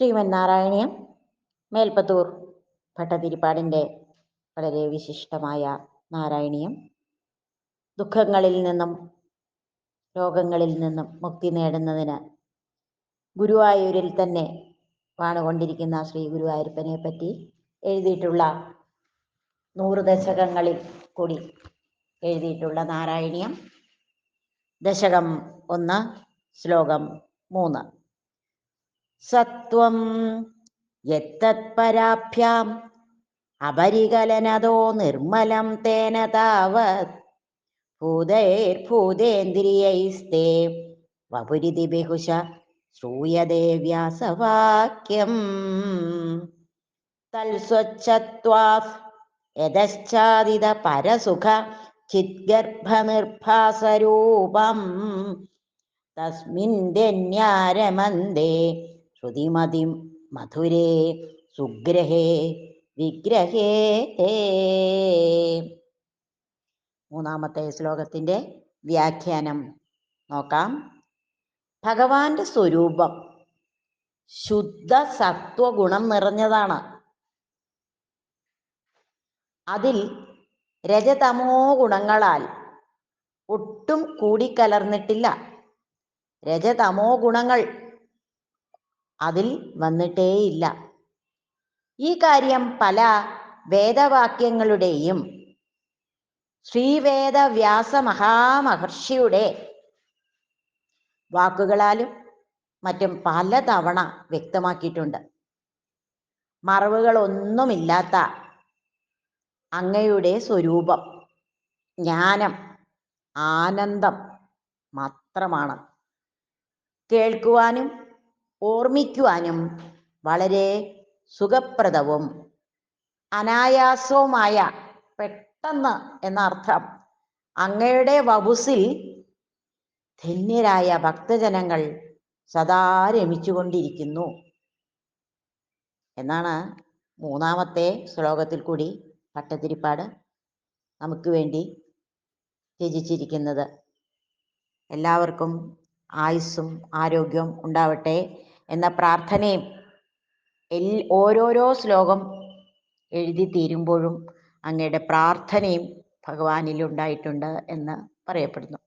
ശ്രീമന്നാരായണീയം മേൽപ്പത്തൂർ ഭട്ടതിരിപ്പാടിന്റെ വളരെ വിശിഷ്ടമായ നാരായണീയം. ദുഃഖങ്ങളിൽ നിന്നും രോഗങ്ങളിൽ നിന്നും മുക്തി നേടുന്നതിന് ഗുരുവായൂരിൽ തന്നെ വാണുകൊണ്ടിരിക്കുന്ന ശ്രീ ഗുരുവായൂരപ്പനെ പറ്റി എഴുതിയിട്ടുള്ള നൂറ് ദശകങ്ങളിൽ കൂടി എഴുതിയിട്ടുള്ള നാരായണീയം. ദശകം ഒന്ന് ശ്ലോകം മൂന്ന്. സത്വം. യത്തത്പരാഭ്യാം അപരികലനതോ നിർമ്മലം തേന താവത്. ഭൂതൈർഭൂതേന്ദ്രിയൈസ്തേ വപുരിതി ബഹുശ ശ്രൂയതേ വ്യാസവാക്യം. തൽസ്വച്ഛാദിത പരസുഖ ചിദ്ഗർഭനിർഭാസരൂപം. തസ്മിന്യരമന്ദേ ശ്രുതിമതിം മധുരേ സുഗ്രഹേ വിഗ്രഹേ മൂന്നാമത്തെ ശ്ലോകത്തിന്റെ വ്യാഖ്യാനം നോക്കാം. ഭഗവാന്റെ സ്വരൂപം ശുദ്ധ സത്വഗുണം നിറഞ്ഞതാണ്. അതിൽ രജതമോ ഗുണങ്ങളാൽ ഒട്ടും കൂടിക്കലർന്നിട്ടില്ല. രജതമോ ഗുണങ്ങൾ അതിൽ വന്നിട്ടേയില്ല. ഈ കാര്യം പല വേദവാക്യങ്ങളുടെയും ശ്രീവേദവ്യാസ മഹാമഹർഷിയുടെ വാക്കുകളാലും മറ്റും പലതവണ വ്യക്തമാക്കിയിട്ടുണ്ട്. മറവുകളൊന്നുമില്ലാത്ത അങ്ങയുടെ സ്വരൂപം ജ്ഞാനം ആനന്ദം മാത്രമാണ്. കേൾക്കുവാനും ഓർമ്മിക്കുവാനും വളരെ സുഖപ്രദവും അനായാസവുമായ പെട്ടെന്ന് എന്നർത്ഥം അങ്ങയുടെ വബുസിൽ ധന്യരായ ഭക്തജനങ്ങൾ സദാ രമിച്ചുകൊണ്ടിരിക്കുന്നു. എന്നാണ് മൂന്നാമത്തെ ശ്ലോകത്തിൽ കൂടി പട്ടത്തിരിപ്പാട് നമുക്ക് വേണ്ടി രചിച്ചിരിക്കുന്നത്. എല്ലാവർക്കും ആയുസ്സും ആരോഗ്യവും ഉണ്ടാവട്ടെ. എന്ന പ്രാർത്ഥനയും എൽ ഓരോരോ ശ്ലോകം എഴുതി തീരുമ്പോഴും അങ്ങയുടെ പ്രാർത്ഥനയും ഭഗവാനിൽ ഉണ്ടായിട്ടുണ്ട് എന്ന് പറയപ്പെടുന്നു.